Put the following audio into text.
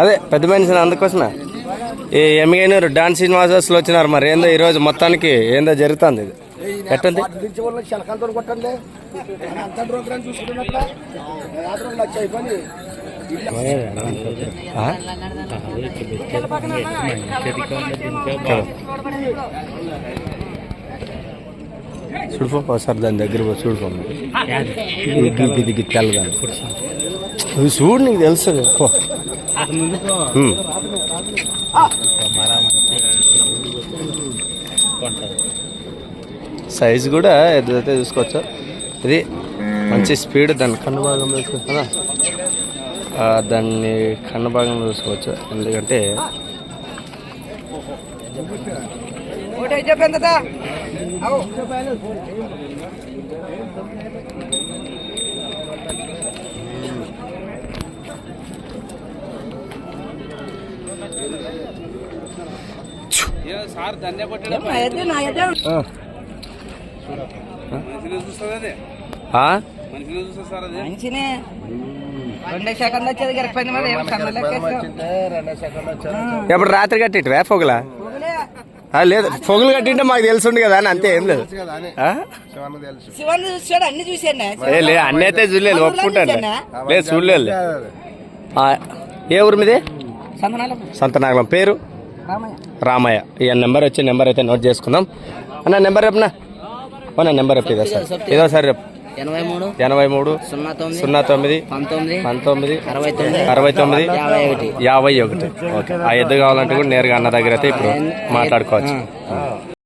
అదే పెద్ద మనిషిని అందుకోసమే. ఈ ఎమ్మిగైనూరు డాన్స్ శ్రీనివాసస్లో వచ్చినారు మరి ఏందో ఈరోజు మొత్తానికి ఏందో జరుగుతుంది ఇది. ఎట్టుంది? నుంచి వాళ్ళు శలకాలతో కొట్టండి. చూసుకున్నట్ల చూడుకో లక్ష ఒకసారి దాని దగ్గర పో చూడుపో దిగ్గి తెల్లదాన్ని. ఇది చూడు నీకు తెలుసు. పో. సైజు కూడా ఎదురైతే చూసుకోవచ్చు ఇది మంచి స్పీడ్ దాని కన్ను భాగం చూసుకుంటా దాన్ని కన్ను భాగం చూసుకోవచ్చు. ఎందుకంటే ఆ? మంచినే రెండే సెకండ్ వచ్చేది ఏం ఎప్పుడు రాత్రి కట్టిట్వా పొగలా లేదు పొగలు కట్టింటే మాకు తెలుసుండి కదా అని అంతే ఏం లేదు. శివన్ చూసాడు అన్ని చూసాను ఏ లే అన్నీ అయితే చూడలేదు ఒప్పుకుంటాను. లేదు చూడలేదు. ఆ, ఏ ఊరు మీది? సంతనాగలం. పేరు? రామయ్య. ఈ నెంబర్ వచ్చి నెంబర్ అయితే నోట్ చేసుకుందాం. అన్న నెంబర్ చెప్పనా? ఓ నా నెంబర్ చెప్పు ఇదో సార్ ఇదో సార్ చెప్పు. ఎనభై మూడు ఎనభై మూడు సున్నా తొమ్మిది సున్నా తొమ్మిది పంతొమ్మిది పంతొమ్మిది అరవై తొమ్మిది అరవై తొమ్మిది యాభై ఒకటి. యాభై ఒకటి. ఓకే. ఆ ఎద్దు కావాలంటే కూడా నేరుగా అన్న దగ్గర అయితే ఇప్పుడు మాట్లాడుకోవచ్చు.